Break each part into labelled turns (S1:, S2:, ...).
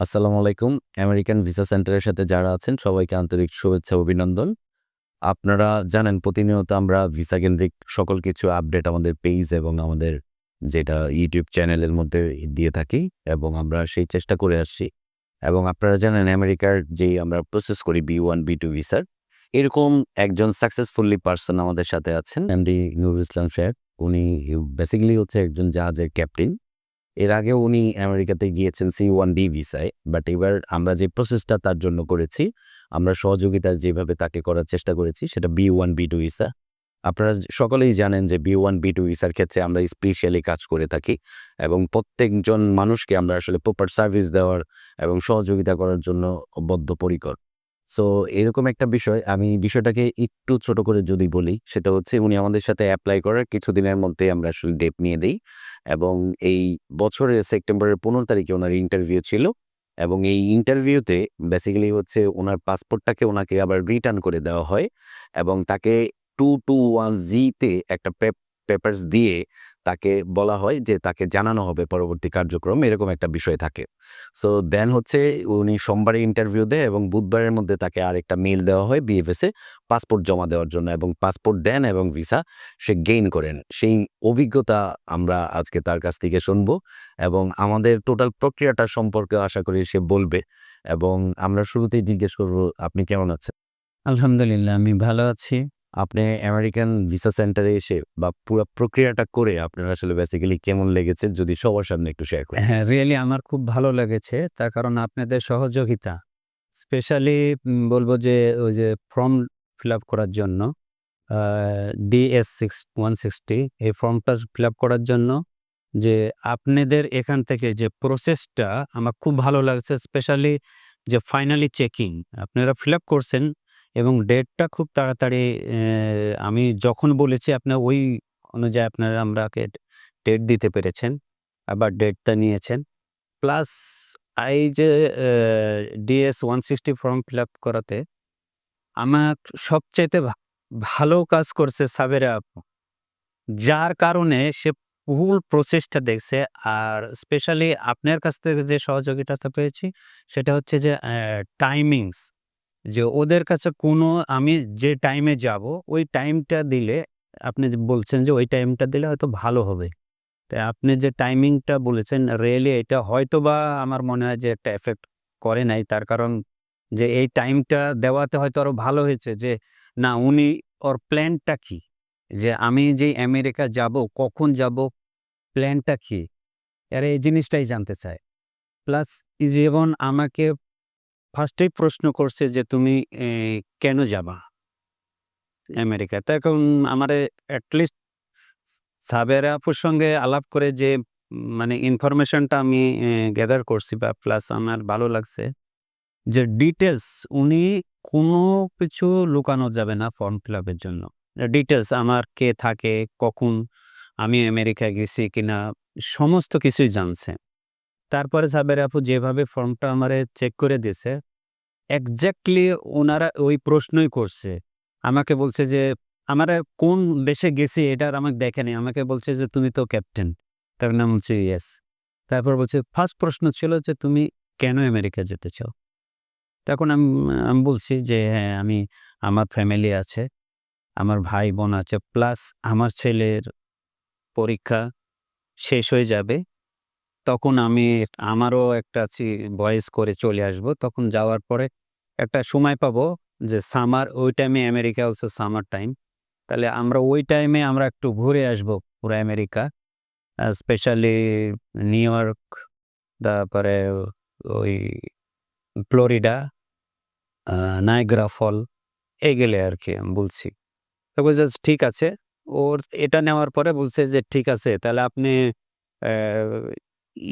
S1: আসসালামু আলাইকুম। American visa সেন্টারের সাথে যারা আছেন সবাইকে আন্তরিক শুভেচ্ছা অভিনন্দন। আপনারা জানেন প্রতিনিয়ত আমরা ভিসা কেন্দ্রিক সকল কিছু আপডেট আমাদের পেজ এবং আমাদের যেটা ইউটিউব চ্যানেলের মধ্যে দিয়ে থাকি এবং আমরা সেই চেষ্টা করে আসছি। এবং আপনারা জানেন আমেরিকার যেই আমরা প্রসেস করি বি ওয়ান বি টু ভিসার, এরকম একজন সাকসেসফুলি পার্সন আমাদের সাথে আছেন এমডি নুরুল ইসলাম সাহেব। উনি বেসিক্যালি হচ্ছে একজন জাহাজের ক্যাপ্টেন। এর আগেও উনি আমেরিকাতে গিয়েছেন সি ওয়ান ডি ভিসায়। বাট এবার আমরা যে প্রসেসটা তার জন্য করেছি, আমরা সহযোগিতা যেভাবে তাকে করার চেষ্টা করেছি সেটা B one B two visa. আপনারা সকলেই জানেন যে বি ওয়ান বি-2 ভিসার ক্ষেত্রে আমরা স্পেশালি কাজ করে থাকি এবং প্রত্যেকজন মানুষকে আমরা আসলে প্রপার সার্ভিস দেওয়ার এবং সহযোগিতা করার জন্য বদ্ধপরিকর। সো এরকম একটা বিষয় আমি বিষয়টাকে একটু ছোট করে যদি বলি, সেটা হচ্ছে উনি আমাদের সাথে অ্যাপ্লাই করার কিছুদিনের মধ্যে আমরা আসলে ডেট নিয়ে দিই এবং এই বছরের সেপ্টেম্বরের ১৫ তারিখে ওনার ইন্টারভিউ ছিল এবং এই ইন্টারভিউতে বেসিক্যালি হচ্ছে ওনার পাসপোর্টটাকে ওনাকে আবার রিটার্ন করে দেওয়া হয় এবং তাকে টু টু ওয়ান জিতে একটা পেপ পেপারস দিয়ে তাকে বলা হয় যে তাকে জানানো হবে পরবর্তী কার্যক্রম এরকম একটা বিষয় থাকে। সো দেন হচ্ছে উনি সোমবারে ইন্টারভিউ দেয় এবং বুধবারের মধ্যে তাকে আরেকটা মেল দেওয়া হয় বিএফএসে পাসপোর্ট জমা দেওয়ার জন্য এবং পাসপোর্ট দেন এবং ভিসা সে গেইন করেন। সেই অভিজ্ঞতা আমরা আজকে তার কাছ থেকে শুনব এবং আমাদের টোটাল প্রক্রিয়াটা সম্পর্কে আশা করি সে বলবে এবং আমরা শুরুতেই জিজ্ঞেস করব, "আপনি কেমন আছেন?"
S2: আলহামদুলিল্লাহ আমি ভালো আছি।
S1: আপনি আমেরিকান ভিসা সেন্টারে এসে বা পুরো প্রক্রিয়াটা করে আপনার আসলে বেসিক্যালি কেমন লেগেছে যদি সবার সামনে একটু শেয়ার করেন?
S2: হ্যাঁ, রিয়েলি আমার খুব ভালো লেগেছে। তার কারণ আপনাদের সহযোগিতা। স্পেশালি বলব যে ওই যে ফর্ম ফিল আপ করার জন্য ডিএস সিক্স 160 এই ফর্মটা ফিল আপ করার জন্য যে আপনাদের এখান থেকে যে প্রসেসটা আমার খুব ভালো লাগছে। স্পেশালি যে ফাইনালি চেকিং আপনারা ফিল আপ করছেন এবং ডেটটা খুব তাড়াতাড়ি আমি যখন বলেছি আপনার ওই অনুযায়ী আপনারা আমরাকে ডেট দিতে পেরেছেন। আবার ডেটটা নিয়েছেন। প্লাস আই যে ডিএস 160 ফর্ম ফিল আপ করাতে আমার সবচাইতে ভালো কাজ করছে সাবেরা আপু। যার কারণে সে ভুল প্রসেসটা দেখছে। আর স্পেশালি আপনার কাছ থেকে যে সহযোগিতাটা পেয়েছি, সেটা হচ্ছে যে টাইমিংস যে ওদের কাছে কোনো, আমি যে টাইমে যাব, ওই টাইমটা দিলে, আপনি বলছেন যে ওই টাইমটা দিলে হয়তো ভালো হবে। তো আপনি যে টাইমিংটা বলেছেন রিয়েলি এটা হয়তো বা আমার মনে হয় যে একটা এফেক্ট করে নাই। তার কারণ যে এই টাইমটা দেওয়াতে হয়তো আরও ভালো হয়েছে যে, না, উনি, ওর প্ল্যানটা কি? যে আমি যে আমেরিকা যাব, কখন যাব প্ল্যানটা কি? এরা এই জিনিসটাই জানতে চায়। প্লাস যেমন আমাকে ফার্স্টেই প্রশ্ন করছে যে তুমি কেন যাবা? আমেরিকা। তো এখন আমারে এটলিস্ট সাবেরা আপুর সঙ্গে আলাপ করে যে মানে ইনফরমেশনটা আমি গ্যাদার করছি বা প্লাস আমার ভালো লাগছে। যে ডিটেলস উনি কোনো কিছু লুকানো যাবে না ফর্ম ফিল আপের জন্য। ডিটেলস আমার কে থাকে, কখন আমি আমেরিকায় গেছি কিনা সমস্ত কিছুই জানছে। তারপরে সাবের আপু যেভাবে ফর্মটা আমারে চেক করে দিয়েছে, এক্সাক্টলি ওনারা ওই প্রশ্নই করছে। আমাকে বলছে যে আমারে কোন দেশে গেছি এটা আমাকে দেখেনি। আমাকে বলছে যে তুমি তো ক্যাপ্টেন। তার নাম হচ্ছে ইয়েস। তারপর বলছে ফার্স্ট প্রশ্ন ছিল যে তুমি কেন আমেরিকা যেতে চাও? তখন আমি আমি বলছি যে হ্যাঁ, আমি আমার ফ্যামিলি আছে। আমার ভাই-বোন আছে। প্লাস আমার ছেলের পরীক্ষা শেষ হয়ে যাবে। তখন আমি আমারও একটা ভয়েস করে চলে আসব। তখন যাওয়ার পরে একটা সময় পাবো যে সামার ওই টাইমে আমেরিকা অলসো সামার টাইম। তাহলে আমরা ওই টাইমে আমরা একটু ঘুরে আসব পুরা আমেরিকা। স্পেশালি নিউ ইয়র্ক, তারপরে ওই ফ্লোরিডা, আ নায়াগ্রা ফল আর কি আমি বলছি। তো বলছে ঠিক আছে। ওর এটা নেওয়ার পরে বলছে যে ঠিক আছে তাহলে আপনি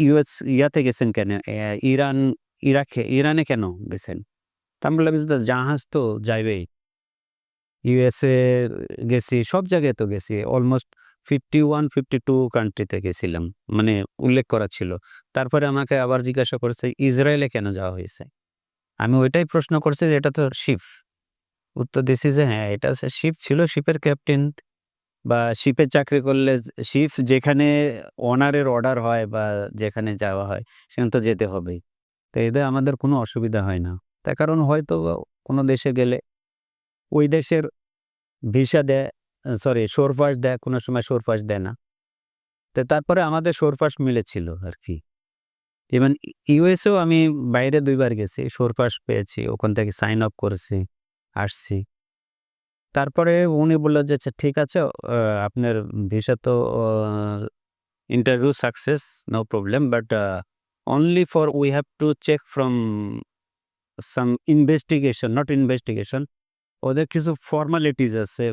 S2: ইউএস ইয়াতে গেছেন কেন? ইরান ইরাকে ইরানে কেন গেছেন? তা আমি বললাম জাহাজ তো যাইবেই। ইউএসএ গেছি, সব জায়গায় তো গেছি। অলমোস্ট 51, 52 কান্ট্রিতে গেছিলাম। মানে উল্লেখ করা ছিল। তারপরে আমাকে আবার জিজ্ঞাসা করেছে ইসরায়েলে কেন যাওয়া হয়েছে? আমি ওইটাই প্রশ্ন করছি যে এটা তো শিপ। উত্তর দিছি যে হ্যাঁ, এটা শিপ ছিল, শিপের ক্যাপ্টেন বা শিপে চাকরি করলে শিপ যেখানে ওনারের অর্ডার হয় বা যেখানে যাওয়া হয়, সেখানে তো যেতে হবেই। তো এতে আমাদের কোনো অসুবিধা হয় না। তার কারণ হয়তো কোনো দেশে গেলে ওই দেশের ভিসা দেয় সরি সোরফাস দেয়, কোনো সময় সোরফাস দেয় না। তো তারপরে আমাদের সোরফাস মিলেছিল আর কি। ইভেন ইউএসেও আমি বাইরে দুইবার গেছি, সোরফাস পেয়েছি, ওখান থেকে সাইন আপ করেছি, আসছি। তারপরে উনি বলল যে আচ্ছা ঠিক আছে আপনার ভিসা তো interview success no problem but only for we have to check from some investigation not investigation ওদের কিছু ফর্মালিটিস আছে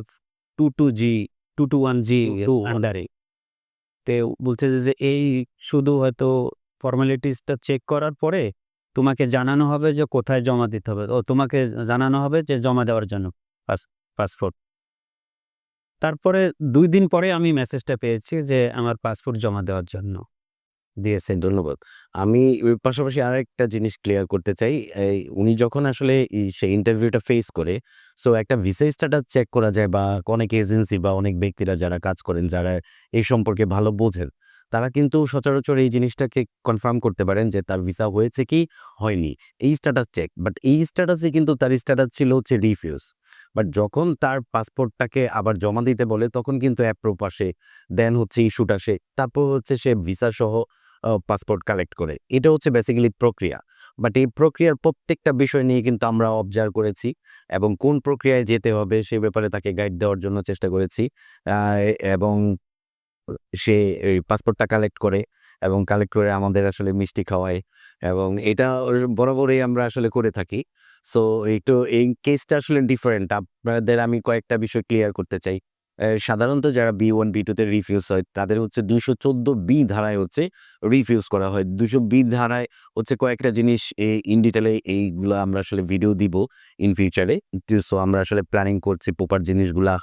S2: two two G two two one G আন্ডারে তে বলছে যে- যে এই শুধু হয়তো ফর্মালিটিসটা চেক করার পরে তোমাকে জানানো হবে যে কোথায় জমা দিতে হবে ও তোমাকে জানানো হবে যে জমা দেওয়ার জন্য পাসপোর্ট। তারপরে দুই দিন পরে আমি মেসেজটা পেয়েছি যে আমার পাসপোর্ট জমা দেওয়ার জন্য। দিয়েছেন
S1: ধন্যবাদ। আমি পাশাপাশি আর একটা জিনিস ক্লিয়ার করতে চাই। উনি যখন আসলে সেই ইন্টারভিউটা ফেস করে সো একটা ভিসা স্ট্যাটাস চেক করা যায় বা অনেক এজেন্সি বা অনেক ব্যক্তিরা যারা কাজ করেন, যারা এই সম্পর্কে ভালো বোঝেন তারা কিন্তু সচরাচর এই জিনিসটাকে কনফার্ম করতে পারেন যে তার ভিসা হয়েছে কি হয়নি। এই স্ট্যাটাস চেক বাট এই স্ট্যাটাসে কিন্তু তার স্ট্যাটাস ছিল হচ্ছে রিফিউজ বাট যখন তার পাসপোর্টটাকে আবার জমা দিতে বলে, তখন কিন্তু অ্যাপ্রুভ আসে দেন হচ্ছে ইস্যুট আসে, তারপর হচ্ছে সে ভিসা সহ পাসপোর্ট কালেক্ট করে। এটা হচ্ছে বেসিক্যালি প্রক্রিয়া। বাট এই প্রক্রিয়ার প্রত্যেকটা বিষয় নিয়ে কিন্তু আমরা অবজার্ভ করেছি এবং কোন প্রক্রিয়ায় যেতে হবে সে ব্যাপারে তাকে গাইড দেওয়ার জন্য চেষ্টা করেছি। এবং সে পাসপোর্টটা কালেক্ট করে এবং কালেক্ট করে আমাদের আসলে মিষ্টি খাওয়ায় এবং এটা বরাবরই আমরা আসলে করে থাকি। সো একটু এই কেসটা আসলে ডিফারেন্ট আপনাদের আমি কয়েকটা বিষয় ক্লিয়ার করতে চাই। সাধারণত যারা বি ওয়ান বি টুতে রিফিউজ হয়, তাদের হচ্ছে দুশো চোদ্দ বি ধারায় হচ্ছে রিফিউজ করা হয়। দুশো বি ধারায় হচ্ছে কয়েকটা জিনিস ইন ডিটেলে এইগুলো আমরা আসলে ভিডিও দিব ইন ফিউচারে সো আমরা আসলে প্ল্যানিং করছি প্রপার জিনিসগুলা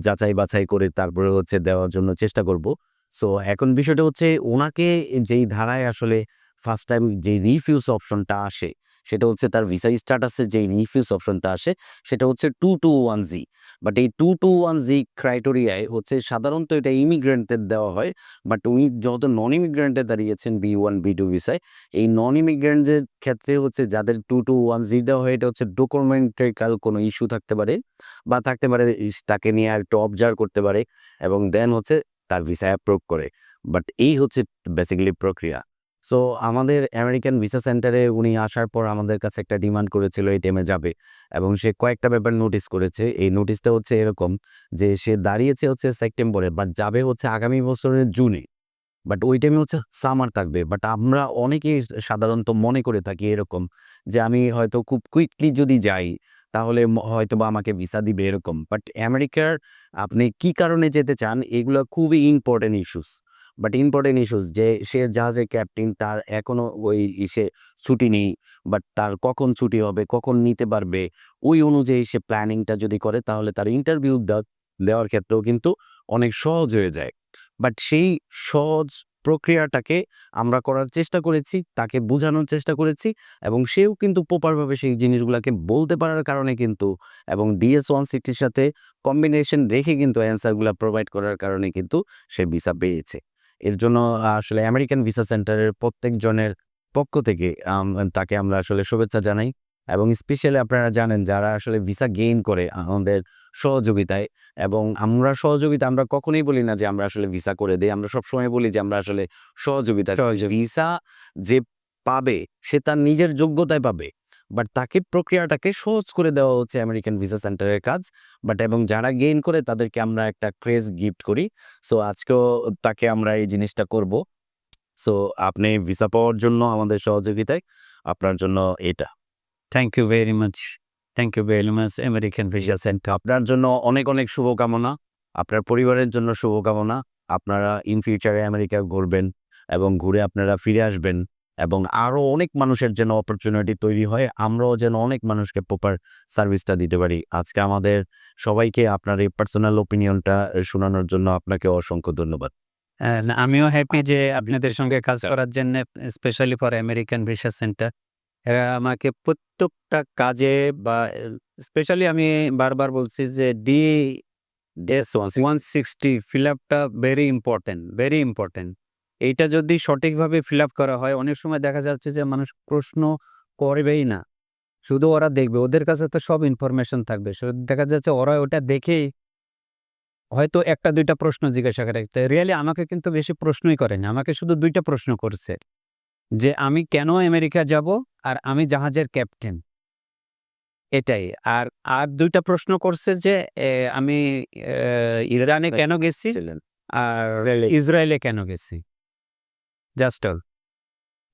S1: যাচাই বাছাই করে তারপরে হচ্ছে দেওয়ার জন্য চেষ্টা করব। সো, এখন বিষয়টা হচ্ছে ওনাকে যেই ধারায় আসলে ফার্স্ট টাইম যে রিফিউজ অপশনটা আসে সেটা হচ্ছে তার ভিসা স্ট্যাটাসের যে রিফিউজ অপশনটা আসে, সেটা হচ্ছে two two one G but এই টু টু ওয়ান জি ক্রাইটেরিয়ায় হচ্ছে সাধারণত এটা ইমিগ্রেন্টদের দেওয়া হয়, বাট উনি যত নন ইমিগ্রেন্টে দাঁড়িয়েছেন বি ওয়ান বি টু ভিসায় এই নন ইমিগ্রেন্টদের ক্ষেত্রে হচ্ছে যাদের টু টু ওয়ান জি দেওয়া হয়, এটা হচ্ছে ডকুমেন্টারিক্যাল কোনো ইস্যু থাকতে পারে বা থাকতে পারে তাকে নিয়ে একটু অবজার্ভ করতে পারে এবং দেন হচ্ছে তার ভিসা অ্যাপ্রুভ করে। বাট এই হচ্ছে বেসিক্যালি প্রক্রিয়া। সো আমাদের আমেরিকান ভিসা সেন্টারে উনি আসার পর আমাদের কাছে একটা ডিমান্ড করেছিল এই টেমে যাবে। এবং সে কয়েকটা ব্যাপার নোটিস করেছে। এই নোটিশটা হচ্ছে এরকম যে, সে দাঁড়িয়েছে হচ্ছে সেপ্টেম্বরে বাট যাবে হচ্ছে আগামী বছরের জুনে বাট ওই টাইমে হচ্ছে সামার থাকবে। বাট আমরা অনেকেই সাধারণত মনে করে থাকি এরকম যে, আমি হয়তো খুব কুইকলি যদি যাই, তাহলে হয়তো বা আমাকে ভিসা দিবে এরকম। বাট আমেরিকার আপনি কি কারণে যেতে চান, এগুলো খুবই important issues but important issues যে সে জাহাজের ক্যাপ্টেন তার এখনও ওই ইসে ছুটি নেই বাট তার কখন ছুটি হবে, কখন নিতে পারবে, ওই অনুযায়ী সে প্ল্যানিংটা যদি করে, তাহলে তার ইন্টারভিউ দেওয়ার ক্ষেত্রেও কিন্তু অনেক সহজ হয়ে যায়। বাট সেই সহজ প্রক্রিয়াটাকে আমরা করার চেষ্টা করেছি, তাকে বোঝানোর চেষ্টা করেছি, এবং সেও কিন্তু প্রপারভাবে সেই জিনিসগুলোকে বলতে পারার কারণে কিন্তু, এবং ডিএস ওয়ান সিটির সাথে কম্বিনেশন রেখে কিন্তু অ্যান্সারগুলো প্রোভাইড করার কারণে কিন্তু সে ভিসা পেয়েছে। এর জন্য আসলে আমেরিকান ভিসা সেন্টারের প্রত্যেকজনের পক্ষ থেকে তাকে আমরা আসলে শুভেচ্ছা জানাই। এবং স্পেশালি আপনারা জানেন যারা আসলে ভিসা গেইন করে আমাদের সহযোগিতায় এবং আমরা সহযোগিতা আমরা কখনোই বলি না যে আমরা আসলে ভিসা করে দিই। আমরা সবসময় বলি যে আমরা আসলে সহযোগিতা ভিসা যে পাবে সে তার নিজের যোগ্যতায় পাবে। বাট তাকে প্রক্রিয়াটাকে সহজ করে দেওয়া হচ্ছে আমেরিকান ভিসা সেন্টারের কাজ। বাট এবং যারা গেইন করে তাদেরকে আমরা একটা ক্রেজ গিফট করি। সো আজকেও তাকে আমরা এই জিনিসটা করব। সো আপনি ভিসা পাওয়ার জন্য আমাদের সহযোগিতায় আপনার জন্য এটা।
S2: Thank you very much thank you very much American visa centre
S1: আপনার জন্য অনেক অনেক শুভকামনা। আপনার পরিবারের জন্য শুভকামনা। আপনারা ইন ফিউচারে আমেরিকা ঘুরবেন এবং ঘুরে আপনারা ফিরে আসবেন। এবং আরও অনেক মানুষের যেন অপরচুনিটি তৈরি হয়, আমরাও যেন অনেক মানুষকে প্রপার সার্ভিসটা দিতে পারি। আজকে আমাদের সবাইকে আপনার এই পার্সোনাল ওপিনিয়নটা শোনানোর জন্য আপনাকে অসংখ্য ধন্যবাদ।
S2: আমিও হ্যাপি যে আপনাদের সঙ্গে কাজ করার জন্য specially for American visa centre এরা আমাকে প্রত্যেকটা কাজে বা স্পেশালি আমি বারবার বলছি যে D S one sixty fill আপটা ভেরি ইম্পর্টেন্ট ভেরি ইম্পর্টেন্ট এইটা যদি সঠিকভাবে ফিল আপ করা হয় অনেক সময় দেখা যাচ্ছে যে মানুষ প্রশ্ন করবেই না। শুধু ওরা দেখবে ওদের কাছে তো সব ইনফরমেশন থাকবে। দেখা যাচ্ছে ওরা ওটা দেখেই হয়তো একটা দুইটা প্রশ্ন জিজ্ঞাসা করে। রিয়েলি আমাকে কিন্তু বেশি প্রশ্নই করেনি আমাকে শুধু দুইটা প্রশ্ন করছে যে আমি কেন আমেরিকা যাব আর আমি জাহাজের ক্যাপ্টেন এটাই। আর আর দুইটা প্রশ্ন করছে যে আমি ইরানে কেন গেছি আর।
S1: ইসরায়েলে
S2: কেন গেছি? জাস্ট অল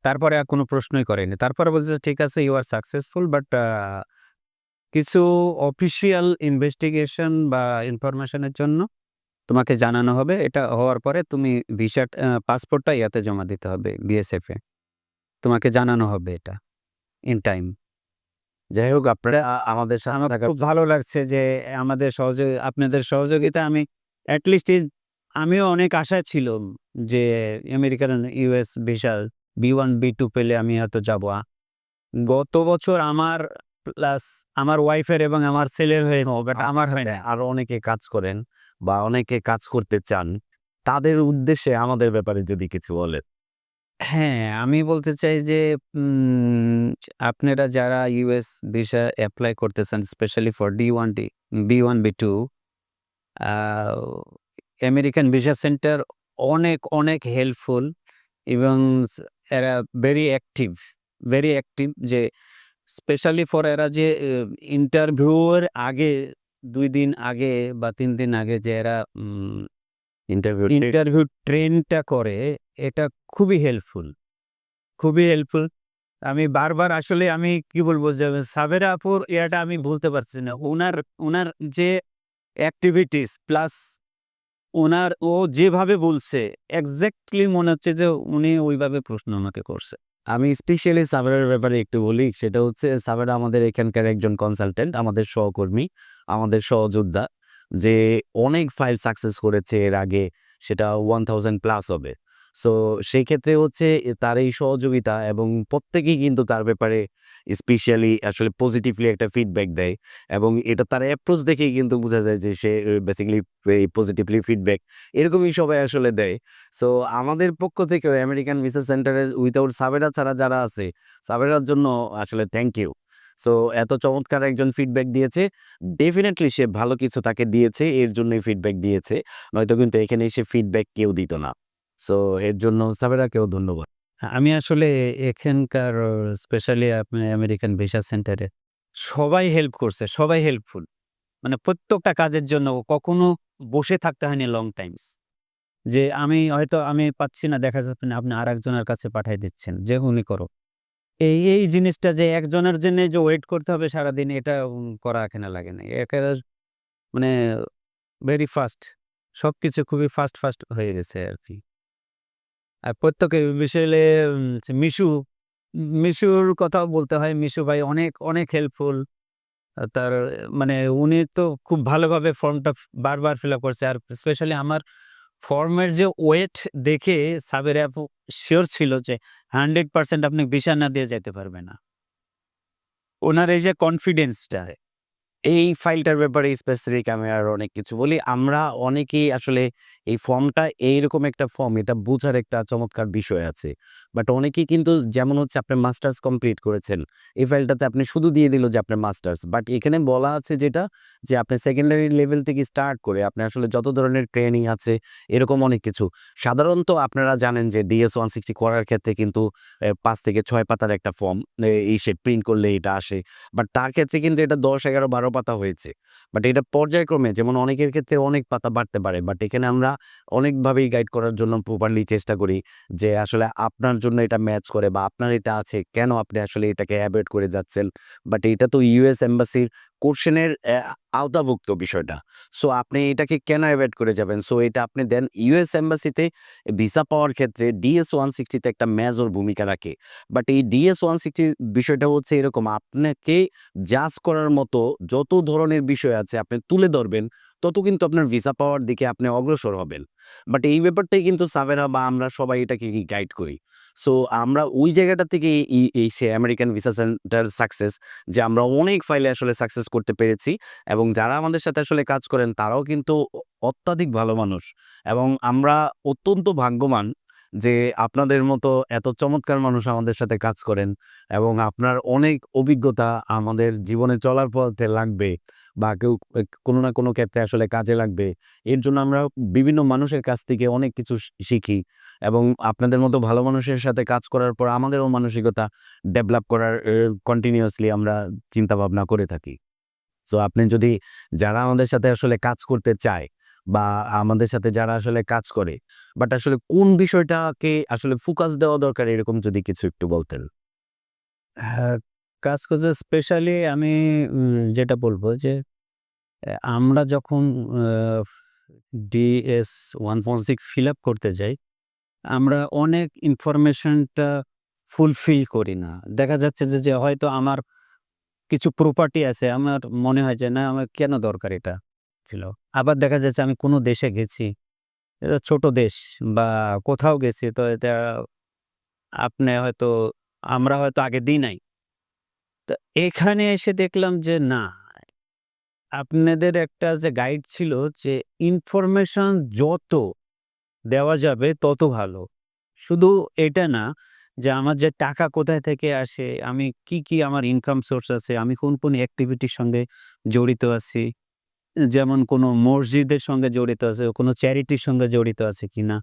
S2: তারপরে আর কোনো প্রশ্নই করেনি। তারপরে বলছে ঠিক আছে ইউ আর সাকসেসফুল বাট কিছু অফিসিয়াল ইনভেস্টিগেশন বা ইনফরমেশনের জন্য তোমাকে জানানো হবে। এটা হওয়ার পরে তুমি ভিসা পাসপোর্টটা ইয়াতে জমা দিতে হবে বিএসএফ এ। তোমাকে জানানো হবে এটা ইন টাইম
S1: যাই হোক আপনারা আমাদের
S2: আমার খুব ভালো লাগছে যে আমাদের সহযোগ আপনাদের সহযোগিতা আমি অ্যাটলিস্ট আমিও অনেক আশা ছিল যে American US visa B one B two পেলে আমি হয়তো যাব। গত বছর আমার প্লাস আমার ওয়াইফের এবং আমার ছেলের হয়ে বাট আমার হয় না
S1: আরও অনেকে কাজ করেন বা অনেকে কাজ করতে চান তাদের উদ্দেশ্যে আমাদের ব্যাপারে যদি কিছু বলেন।
S2: হ্যাঁ আমি বলতে চাই যে আপনারা যারা ইউএস ভিসা অ্যাপ্লাই করতেছেন specially for D one D B one B two American visa centre অনেক অনেক হেল্পফুল এবং এরা ভেরি অ্যাক্টিভ ভেরি অ্যাক্টিভ যে স্পেশালি ফর এরা যে ইন্টারভিউয়ের আগে দুই দিন আগে বা তিন দিন আগে যে এরা
S1: ইন্টারভিউ
S2: ইন্টারভিউ ট্রেনটা করে এটা খুবই হেল্পফুল খুবই হেল্পফুল আমি বারবার আসলে আমি কি বলব যে সাবেরা আপুর ইয়াটা আমি বলতে পারছি না। ওনার ওনার যে অ্যাক্টিভিটিস প্লাস ওনার, ও যেভাবে বলছে এক্স্যাক্টলি মনে হচ্ছে যে উনি ওইভাবে প্রশ্ন আমাকে করছে।
S1: আমি স্পেশালি সাবেরের ব্যাপারে একটু বলি, সেটা হচ্ছে সাবেরা আমাদের এখানকার একজন কনসালটেন্ট আমাদের সহকর্মী, আমাদের সহযোদ্ধা, যে অনেক ফাইল সাকসেস করেছে এর আগে, সেটা ওয়ান থাউজেন্ড প্লাস হবে। সো সেই ক্ষেত্রে হচ্ছে তার এই সহযোগিতা এবং প্রত্যেকেই কিন্তু তার ব্যাপারে স্পেশালি আসলে পজিটিভলি একটা ফিডব্যাক দেয় এবং এটা তার অ্যাপ্রোচ দেখেই কিন্তু বোঝা যায় যে সে বেসিক্যালি পজিটিভলি ফিডব্যাক এরকমই সবাই আসলে দেয়। সো আমাদের পক্ষ থেকেও আমেরিকান ভিসা সেন্টারের উইথাউট সাবেরা ছাড়া যারা আছে, সাবেরার জন্য আসলে থ্যাংক ইউ সো এত চমৎকার একজন ফিডব্যাক দিয়েছে। ডেফিনেটলি সে ভালো কিছু তাকে দিয়েছে, এর জন্যই ফিডব্যাক দিয়েছে। নয়তো কিন্তু এখানে এসে ফিডব্যাক কেউ দিত না। সো এর জন্য সাবেরাকেও ধন্যবাদ।
S2: আমি আসলে এখানকার স্পেশালি আপনি আমেরিকান ভিসা সেন্টারে সবাই হেল্প করছে, সবাই হেল্পফুল মানে প্রত্যেকটা কাজের জন্য কখনো বসে থাকতে হয়নি লং টাইমস যে আমি হয়তো আমি পাচ্ছি না, দেখা যাচ্ছে না আপনি আর একজনের কাছে পাঠিয়ে দিচ্ছেন, যে উনি করো এই এই জিনিসটা যে একজনের জন্য যে ওয়েট করতে হবে সারাদিন, এটা করা এখানে লাগে না। একেবারে মানে ভেরি ফাস্ট সব কিছু খুবই ফাস্ট ফাস্ট হয়ে গেছে আর কি। আর প্রত্যেকে বিশেষে মিশু, মিশুর কথাও বলতে হয়। মিশু ভাই অনেক অনেক হেল্পফুল তার মানে উনি তো খুব ভালোভাবে ফর্মটা বারবার ফিল আপ করছে। আর স্পেশালি আমার ফর্মের যে ওয়েট দেখে সাবের অ্যাপ শিওর ছিল যে হান্ড্রেড পার্সেন্ট আপনি ভিসা না দিয়ে যেতে পারবে না। ওনার এই যে কনফিডেন্সটা
S1: এই ফাইলটার ব্যাপারে স্পেসিফিক আমি আর অনেক কিছু বলি। আমরা অনেকেই আসলে এই ফর্মটা এইরকম একটা ফর্ম, এটা বোঝার একটা চমৎকার বিষয় আছে। বাট অনেকেই কিন্তু যেমন হচ্ছে আপনি মাস্টার্স কমপ্লিট করেছেন, এই ফাইলটাতে আপনি শুধু দিয়ে দিল যে আপনার মাস্টার্স। বাট এখানে বলা আছে যেটা, যে আপনি সেকেন্ডারি লেভেল থেকে স্টার্ট করে আপনি আসলে যত ধরনের ট্রেনিং আছে, এরকম অনেক কিছু। সাধারণত আপনারা জানেন যে ডিএস ওয়ান সিক্সটি করার ক্ষেত্রে কিন্তু পাঁচ থেকে ছয় পাতার একটা ফর্ম এই সে প্রিন্ট করলে এটা আসে। বাট তার ক্ষেত্রে কিন্তু এটা দশ, এগারো, বারো পাতা হয়েছে। বাট এটা পর্যায়ক্রমে যেমন অনেকের ক্ষেত্রে অনেক পাতা বাড়তে পারে বাট এখানে আমরা অনেকভাবেই গাইড করার জন্য প্রপারলি চেষ্টা করি যে আসলে আপনার জন্য এটা ম্যাচ করে বা আপনার এটা আছে, কেন আপনি আসলে এটাকে অ্যাভয়েড করে যাচ্ছেন? বাট এটা তো ইউএস এম্বাসির কোশ্চেনের আওতাভুক্ত বিষয়টা। সো আপনি এটাকে কেন অ্যাভয়েড করে যাবেন? সো এটা আপনি দেন ইউএস এম্বাসিতে ভিসা পাওয়ার ক্ষেত্রে ডিএস ওয়ান সিক্সটিতে একটা মেজর ভূমিকা রাখে। বাট এই ডিএস ওয়ান সিক্সটির বিষয়টা হচ্ছে এরকম, আপনাকে জাজ করার মতো যত ধরনের বিষয় আছে আপনি তুলে ধরবেন, তত কিন্তু আপনার ভিসা পাওয়ার দিকে আপনি অগ্রসর হবেন। বাট এই ব্যাপারটাই কিন্তু সাবেরা বা আমরা সবাই এটাকে গাইড করি। সো আমরা ওই জায়গাটা থেকে এই- সে আমেরিকান ভিসা সেন্টার সাকসেস যে আমরা অনেক ফাইলে আসলে সাকসেস করতে পেরেছি এবং যারা আমাদের সাথে আসলে কাজ করেন, তারাও কিন্তু অত্যাধিক ভালো মানুষ। এবং আমরা অত্যন্ত ভাগ্যবান যে আপনাদের মতো এত চমৎকার মানুষ আমাদের সাথে কাজ করেন এবং আপনার অনেক অভিজ্ঞতা আমাদের জীবনে চলার পথে লাগবে। বা কেউ কোনো না কোনো ক্ষেত্রে আসলে কাজে লাগবে। এর জন্য আমরা বিভিন্ন মানুষের কাছ থেকে অনেক কিছু শিখি এবং আপনাদের মতো ভালো মানুষের সাথে কাজ করার পর আমাদেরও মানসিকতা ডেভেলপ করার কন্টিনিউয়াসলি আমরা চিন্তাভাবনা করে থাকি। সো আপনি যদি যারা আমাদের সাথে আসলে কাজ করতে চায় বা আমাদের সাথে যারা আসলে কাজ করে বাট আসলে কোন বিষয়টাকে আসলে ফোকাস দেওয়া দরকার এরকম যদি কিছু একটু বলতেন?
S2: কাজ করতে স্পেশালি আমি যেটা বলব যে আমরা যখন ডিএস 116 ফিল আপ করতে যাই, আমরা অনেক ইনফরমেশনটা ফুলফিল করি না। দেখা যাচ্ছে যে, যে হয়তো আমার কিছু প্রপার্টি আছে, আমার মনে হয় যে না আমার কেন দরকার এটা ছিল। আবার দেখা যাচ্ছে আমি কোনো দেশে গেছি, এটা ছোট দেশ বা কোথাও গেছি তো এটা আপনি হয়তো আমরা হয়তো আগে দিই নাই। এখানে এসে দেখলাম যে না, আপনাদের একটা যে গাইড ছিল যে ইনফরমেশন যত দেওয়া যাবে তত ভালো। শুধু এটা না যে আমার যে টাকা কোথায় থেকে আসে, আমি কি, কি আমার ইনকাম সোর্স আছে, আমি কোন, কোন অ্যাক্টিভিটির সঙ্গে জড়িত আছি। যেমন কোনো মসজিদের সঙ্গে জড়িত আছে, কোনো চ্যারিটির সঙ্গে জড়িত আছে কি না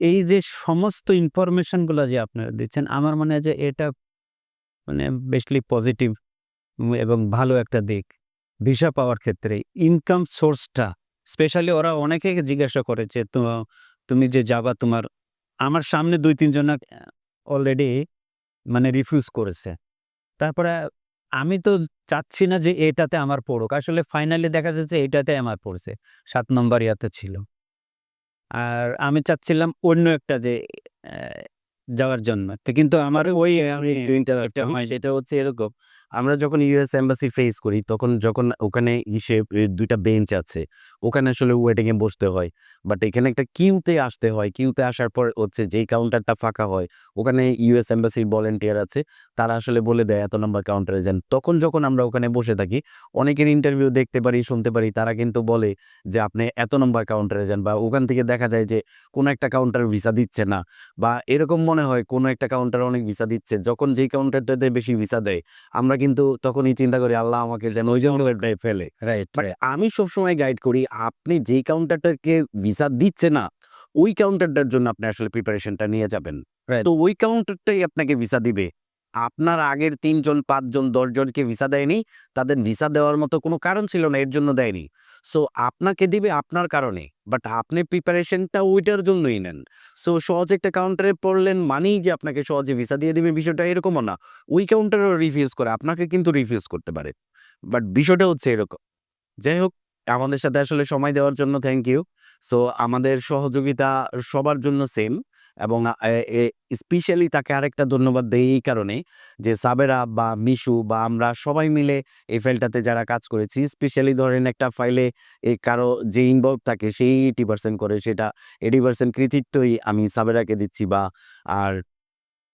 S2: এই যে সমস্ত ইনফরমেশনগুলো যে আপনারা দিচ্ছেন, আমার মনে হয় যে এটা মানে বেশলি পজিটিভ এবং ভালো একটা দিক। ভিসা পাওয়ার ক্ষেত্রে ইনকাম সোর্সটা স্পেশালি ওরা অনেকে জিজ্ঞাসা করে যে তো তুমি যে যাবা তোমার আমার সামনে ২-৩ জন আ অলরেডি মানে রিফিউজ করেছে। তারপরে আমি তো চাচ্ছি না যে এটাতে আমার পড়ুক। আসলে ফাইনালি দেখা যাচ্ছে এটাতে আমার পড়ছে। সাত নম্বর ইয়াতে ছিল। আর আমি চাচ্ছিলাম অন্য একটা যে যাওয়ার জন্য। কিন্তু আমার ওই আমি। হয়
S1: সেটা হচ্ছে এরকম, আমরা যখন ইউএস এম্বাসি ফেস করি তখন যখন ওখানে ইসে দুইটা বেঞ্চ আছে, ওখানে আসলে ওয়েটিং এ বসতে হয়। বাট এখানে একটা কিউতে আসতে হয়। কিউতে আসার পর হচ্ছে যেই কাউন্টারটা ফাঁকা হয়, ওখানে ইউএস এম্বাসির ভলান্টিয়ার আছে। তারা আসলে বলে দেয় এত নম্বর কাউন্টারে যান। তখন যখন আমরা ওখানে বসে থাকি, অনেকের ইন্টারভিউ দেখতে পারি, শুনতে পারি। তারা কিন্তু বলে যে আপনি এত নম্বর কাউন্টারে যান বা ওখান থেকে দেখা যায় যে কোনো একটা কাউন্টার ভিসা দিচ্ছে না বা এরকম মনে হয় কোনো একটা কাউন্টার অনেক ভিসা দিচ্ছে। যখন যেই কাউন্টারটাতে বেশি ভিসা দেয়, আমরা কিন্তু তখনই চিন্তা করি আল্লাহ আমাকে যেন ওই জায়গাটায় ফেলে।
S2: Right, right.
S1: আমি সবসময় গাইড করি আপনি যে কাউন্টারটাকে ভিসা দিচ্ছে না, ওই কাউন্টারটার জন্য আপনি আসলে প্রিপারেশনটা নিয়ে যাবেন। তো ওই কাউন্টারটাই আপনাকে ভিসা দিবে। আপনার আগের ৩ জন, ৫ জন, ১০ জনকে ভিসা দেয়নি। তাদের ভিসা দেওয়ার মতো কোনো কারণ ছিল না, এর জন্য দেয়নি। সো আপনাকে দিবে আপনার কারণে। বাট আপনি প্রিপারেশনটা ওইটার জন্যই নেন। সো সহজে একটা কাউন্টারে পড়লেন মানেই যে আপনাকে সহজে ভিসা দিয়ে দিবে বিষয়টা এরকমও না। ওই কাউন্টারও রিফিউজ করে, আপনাকে কিন্তু রিফিউজ করতে পারে। বাট বিষয়টা হচ্ছে এরকম। যাই হোক, আমাদের সাথে আসলে সময় দেওয়ার জন্য থ্যাংক ইউ। সো আমাদের সহযোগিতা সবার জন্য সেম এবং স্পেশালি তাকে আরেকটা ধন্যবাদ দেই এই কারণে যে সাবেরা বা মিশু বা আমরা সবাই মিলে এই ফাইলটাতে যারা কাজ করেছি, স্পেশালি ধরেন একটা ফাইলে এ কারও যে ইনভলভ থাকে সেই 80% করে সেটা 80% কৃতিত্বই আমি সাবেরাকে দিচ্ছি বা আর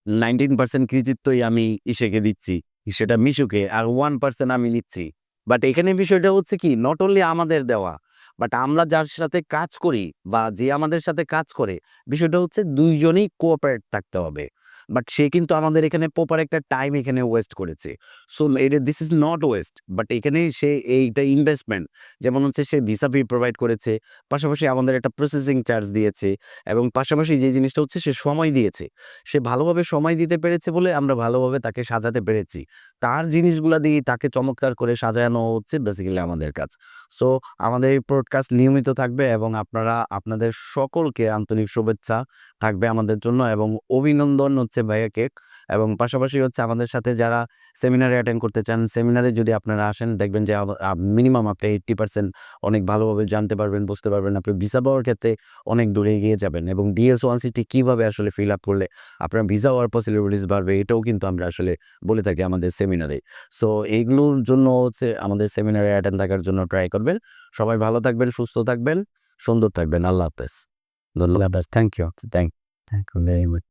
S1: 19% কৃতিত্বই আমি ইসেকে দিচ্ছি, সেটা মিশুকে আর ওয়ান পার্সেন্ট আমি নিচ্ছি। বাট এখানে বিষয়টা হচ্ছে কি নট অনলি আমাদের দেওয়া, বাট আমরা যার সাথে কাজ করি বা যে আমাদের সাথে কাজ করে, বিষয়টা হচ্ছে দুইজনেই কোঅপারেট থাকতে হবে। বাট সে কিন্তু আমাদের এখানে প্রপার একটা টাইম এখানে ওয়েস্ট করেছে। সো এটা this is not waste but এখানে সে এইটা ইনভেস্টমেন্ট। যেমন হচ্ছে সে ভিসা ফি প্রোভাইড করেছে, পাশাপাশি আমাদের একটা প্রসেসিং চার্জ দিয়েছে এবং পাশাপাশি যে জিনিসটা হচ্ছে সে সময় দিয়েছে। সে ভালোভাবে সময় দিতে পেরেছে বলে আমরা ভালোভাবে তাকে সাজাতে পেরেছি। তার জিনিসগুলা দিয়ে তাকে চমৎকার করে সাজানো হচ্ছে বেসিক্যালি আমাদের কাজ। সো আমাদের এই পডকাস্ট নিয়মিত থাকবে এবং আপনারা আপনাদের সকলকে আন্তরিক শুভেচ্ছা থাকবে আমাদের জন্য এবং অভিনন্দন হচ্ছে ভাইয়াকে এবং পাশাপাশি হচ্ছে আমাদের সাথে যারা সেমিনারে অ্যাটেন্ড করতে চান, সেমিনারে যদি আপনারা আসেন দেখবেন যে মিনিমাম আপনি 80% অনেক ভালোভাবে জানতে পারবেন, বুঝতে পারবেন। আপনি ভিসা পাওয়ার ক্ষেত্রে অনেক দূরে এগিয়ে যাবেন এবং ডিএস 160 কীভাবে আসলে ফিল আপ করলে আপনার ভিসা হওয়ার পসিবিলিটিস বাড়বে এটাও কিন্তু আমরা আসলে বলে থাকি আমাদের সেমিনারে। সো এইগুলোর জন্য হচ্ছে আমাদের সেমিনারে অ্যাটেন্ড থাকার জন্য ট্রাই করবেন। সবাই ভালো থাকবেন, সুস্থ থাকবেন, সুন্দর থাকবেন। আল্লাহ হাফেজ। ধন্যবাদ।
S2: Thank you.
S1: Thank
S2: thank you very much.